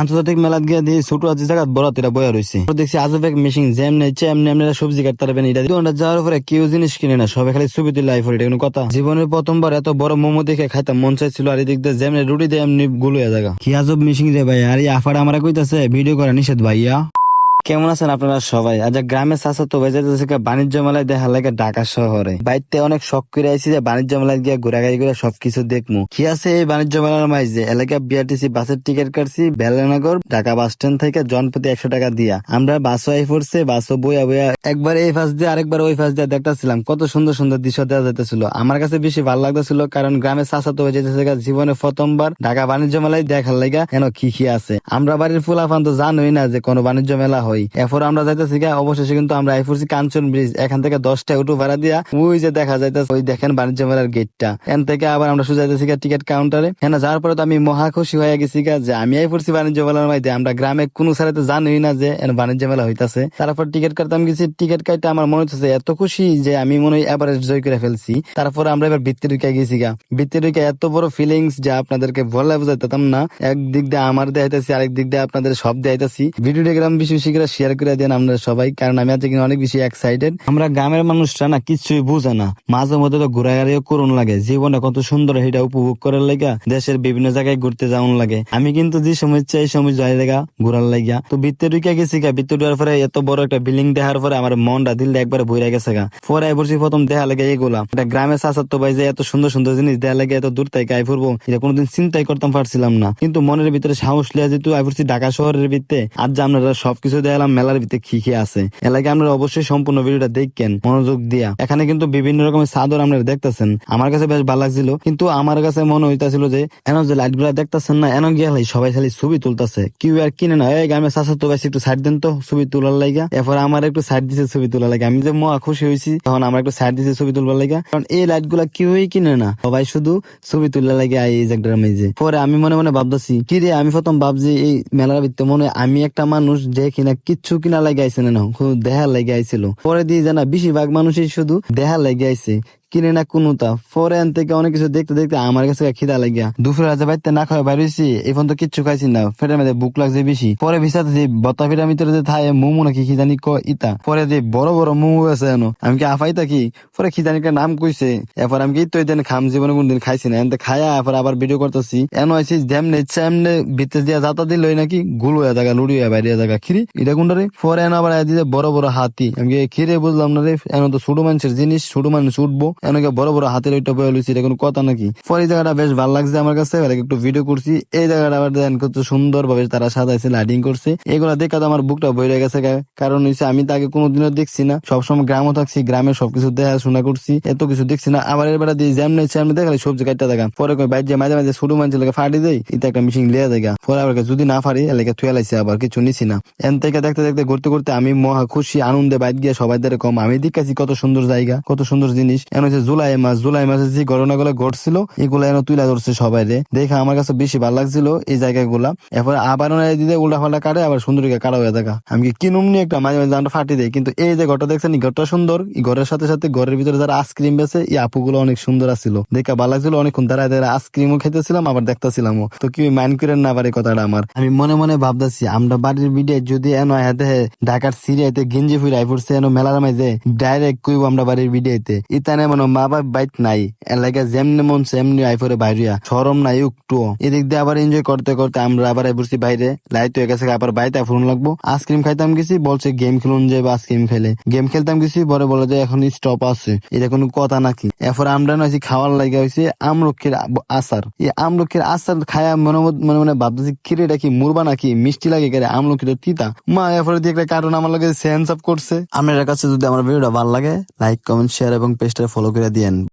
আন্তর্জাতিক মেলাত গিয়ে দিয়ে ছোট আছে জায়গা বড় তেরা বয়া রয়েছে দেখছি আজব এক মেশিন জ্যাম নেই এমনি এমনি সবজি কাটতে পারবেন এটা যাওয়ার পরে কেউ জিনিস কিনে না, সবাই খালি ছবি তুলে আইফোর এটা কোনো কথা। জীবনের প্রথমবার এত বড় মোমো দেখে খাইতে মন চাইছিল আর এদিক দিয়ে জ্যাম রুটি দিয়ে এমনি গুলো জায়গা কি আজব মেশিন রে ভাই, আর এই আফার আমরা কইতাছে ভিডিও করা নিষেধ ভাইয়া। কেমন আছেন আপনারা সবাই? আজ গ্রামের চাষা তো বেজে যাচ্ছে বাণিজ্য মেলায় দেখা লাগে ঢাকা শহরে। বাইতে অনেক শখ করে আইছি যে বাণিজ্য মেলায় গিয়ে ঘোরাঘুরি করে সবকিছু দেখমু। কি আছে এই বাণিজ্য মেলার মাঝে? এলাকা বিআরটিসি বাসের টিকিট কাটছি, বেলানগর, ঢাকা বাস স্ট্যান্ড থেকে জনপ্রতি একশো টাকা দিয়া। আমরা বাসও আই পড়ছে, বাসও বইয়া বইয়া। একবার এই ফাঁস দিয়ে, আরেকবার ওই ফাঁস দিয়ে দেখতেছিলাম, কত সুন্দর সুন্দর দৃশ্য দেওয়া যেতেছিল আমার কাছে বেশি ভালো লাগতেছিল, কারণ গ্রামে চাষা তো বেজে যাচ্ছে জীবনে প্রথমবার ঢাকা বাণিজ্য মেলায় দেখার লাগা কেন কি কি আছে। আমরা বাড়ির ফুলাফান তো জানোই না যে কোনো বাণিজ্য মেলা হয় এরপর আমরা যাইতেছি গা, অবশেষে কিন্তু আমরা আইফুরছি কাঞ্চন ব্রিজ। এখান থেকে দশটা অটো ভাড়া দিয়া ওই যে দেখা যাইতেছে ওই দেখেন বাণিজ্য মেলার গেটটা এখান থেকে আবার আমরা সোজা যাইতেছি টিকিট কাউন্টারে হ্যাঁ যাওয়ার পরে তো আমি মহা খুশি হয়ে গেছি গা যে আমি আইফুরছি বাণিজ্য মেলার মাইতে। আমরা গ্রামে কোনো সারাতে জানোই না যে বাণিজ্য মেলা হইতাছে। তারপর টিকিট কাটতাম গেছি। টিকিট কাটতে আমার মনে হচ্ছে এত খুশি যে আমি মনে হয় এভারেস্ট জয় করে ফেলছি। তারপর আমরা এবার বৃত্তি ঢুকে গেছি গা বৃত্তি ঢুকে এত বড় ফিলিংস যে আপনাদেরকে বলে বুঝাইতাম না। এক দিক দিয়ে আমার দেখাইতেছি আরেক দিক দিয়ে আপনাদের সব দেখাইতেছি। ভিডিও গ্রাম বেশি বেশি শেয়ার করে দেন আমরা সবাই, কারণ আমি আজকে অনেক বেশি এক্সাইটেড আমরা গ্রামের মানুষরা না কিছুই বুঝে না। মাঝে মধ্যে তো ঘুরাঘুরিও করুন লাগে। জীবনে কত সুন্দর, এটা উপভোগ করার লাগা দেশের বিভিন্ন জায়গায় ঘুরতে যাওয়ার লাগে। আমি কিন্তু যে সময় চাই সময় যাই লাগা ঘুরার লাগিয়া তো ভিতরে ঢুকে গেছি গা, ভিতরে ঢুকার পরে এত বড় একটা বিল্ডিং দেখার পরে আমার মনটা দিলটা একবারে বইরা গেছে গা। পরে বলছি প্রথম দেখা লাগে এগুলা। এটা গ্রামের চাচার তো ভাই যে এত সুন্দর সুন্দর জিনিস দেখা লাগে, এত দূর থেকে আই ফুরবো, এটা কোনোদিন চিন্তাই করতাম পারছিলাম না। কিন্তু মনের ভিতরে সাহস লিয়া যেহেতু আই ঢাকা শহরের ভিতরে আজ যে আপনারা সবকিছু দেখালাম মেলার ভিতরে কি কি আছে। এলাকায় আপনারা অবশ্যই সম্পূর্ণ ভিডিওটা দেখবেন মনোযোগ দিয়া। এখানে কিন্তু বিভিন্ন রকমের চাদর আপনারা দেখতেছেন। আমার কাছে বেশ ভালো লাগছিল, কিন্তু আমার কাছে মনে হইতাছিল যে এন যে লাইটগুলা দেখতেছেন না এন গিয়া সবাই খালি ছবি তুলতেছে। কেউ আর কিনে না। এই গ্রামের চাষা তো একটু সাইড দেন তো, ছবি তোলার লাগা এরপর আমার একটু সাইড দিছে ছবি তোলার লাগে আমি যে মহা খুশি হয়েছি তখন আমার একটু সাইড দিছে ছবি তুলবার লাগা কারণ এই লাইটগুলা কেউই কিনে না। সবাই শুধু ছবি তুলার লাগে এই জায়গাটার মেঝে পরে আমি মনে মনে ভাবতেছি কি রে আমি প্রথম ভাবছি এই মেলার ভিতরে মনে আমি একটা মানুষ যে কিনা কিচ্ছু কিনা লাগে আইছে না দেহা লাগে আইছিল পরে দিয়ে জানা, বেশিরভাগ মানুষই শুধু দেহা লাগে আইছে কিনে না কোনোটা। পরে আন থেকে অনেক কিছু দেখতে দেখতে আমার কাছে খিদা লাগিয়া দুপুরে রাজা বাইতে না খাওয়া বাইরেছি এখন তো কিচ্ছু খাইছি না। ফেটের মধ্যে বুক লাগছে বেশি। পরে ভিসাতে যে বত্তা ফেটার ভিতরে যে থায়, মোমো নাকি জানি ক ইতা। পরে যে বড় বড় মোমো আছে এনো, আমি কি আফাই থাকি? পরে কি জানি নাম কইছে। এরপর আমি কি তো দিন খাম জীবনে কোনদিন খাইছি না। এনতে খায়া এরপর আবার ভিডিও করতেছি। এনো আইছি যেমনে ইচ্ছা এমনি ভিতরে দিয়া যাতা দিল নাকি গুলো হয়ে জায়গা লুড়ি হয়ে বাইরে জায়গা খিরি, এটা কোনটা রে? পরে আবার দিতে বড় বড় হাতি। আমি খিরে বুঝলাম না রে? এনো তো ছোট মানুষের জিনিস ছোট মানুষ উঠবো। এনকে বড় বড় হাতের ওইটা বয়ে লইছি, এটা কোনো কথা নাকি? পরে এই জায়গাটা বেশ ভালো লাগছে আমার কাছে একটু ভিডিও করছি। এই জায়গাটা আবার দেন কত সুন্দর ভাবে তারা সাজাইছে লাইটিং করছে। এগুলা দেখা তো আমার বুকটা বইরে গেছে কারণ হচ্ছে আমি তাকে কোনোদিনও দেখছি না। সবসময় গ্রামও থাকছি গ্রামের সবকিছু দেখাশোনা করছি, এত কিছু দেখছি না। আবার এবার দিয়ে যেমন ইচ্ছে আমি দেখালে সবজি কাটতে দেখা। পরে বাইর মাঝে মাঝে ছোট মানুষের লাগে ফাটি দেয় এটা একটা মিশিং লিয়া দেখা। পরে আবার যদি না ফাড়ি, এলাকা থুয়ে লাইছে, আবার কিছু নিছি না। এন থেকে দেখতে দেখতে, ঘুরতে ঘুরতে আমি মহা খুশি, আনন্দে বাইর গিয়ে সবাই কম। আমি দেখাছি কত সুন্দর জায়গা, কত সুন্দর জিনিস। এন হচ্ছে জুলাই মাস, জুলাই মাসে যে ঘটনাগুলো ঘটছিল, এগুলো এনে তুলে ধরছে সবাই রে। দেখে আমার কাছে বেশি ভালো লাগছিল এই জায়গাগুলা। এরপর আবার দিতে উল্টা ফাল্টা কাটে, আবার সুন্দর কাটা হয়ে থাকা। আমি কি কিনুম নি একটা মাঝে মাঝে দামটা ফাটি দেয় কিন্তু এই যে ঘরটা দেখছেন ঘরটা সুন্দর। ঘরের সাথে সাথে ঘরের ভিতরে যারা আইসক্রিম বেছে এই আপুগুলো অনেক সুন্দর আছিল। দেখে ভালো লাগছিল, অনেকক্ষণ দাঁড়ায় দাঁড়ায় আইসক্রিমও খেতেছিলাম, আবার দেখতেছিলামও। তো কি মাইন্ড করেন না এই কথাটা আমার। আমি মনে মনে ভাবতেছি, আমরা বাড়ির বিডে যদি এনো হাতে ঢাকার সিরিয়াতে গেঞ্জি ফুরাই পড়ছে, এনো মেলার মাঝে ডাইরেক্ট কইব আমরা বাড়ির বিডেতে ইতানে মনে মা বাপ বাইট নাই। এলাকা যেমনি মন সেমনি আইফরে বাইরিয়া। সরম নাই একটু এদিক দিয়ে আবার এনজয় করতে করতে আমরা আবার বসছি বাইরে। লাইট হয়ে গেছে, আবার বাইতে ফোন লাগবো। আইসক্রিম খাইতাম গেছি, বলছে গেম খেলুন যে আইসক্রিম খেলে। গেম খেলতাম গেছি, পরে বলে যে এখন স্টপ আছে। এটা কোনো কথা নাকি? এরপর আমরা নয় খাওয়ার লাগে হয়েছে আমলক্ষীর আচার। এই আমলক্ষীর আচার খায়া মনে মনে- মনে ভাবতেছি কিরেটা কি মুরবা নাকি? মিষ্টি লাগে কেরে? আমলক্ষীর তিতা। মা এরপরে দিয়ে একটা কার্টুন আমার লাগে সেন্স আপ করছে। আপনার কাছে যদি আমার ভিডিওটা ভালো লাগে লাইক কমেন্ট শেয়ার এবং পেজটা ফলো করে দিয়েন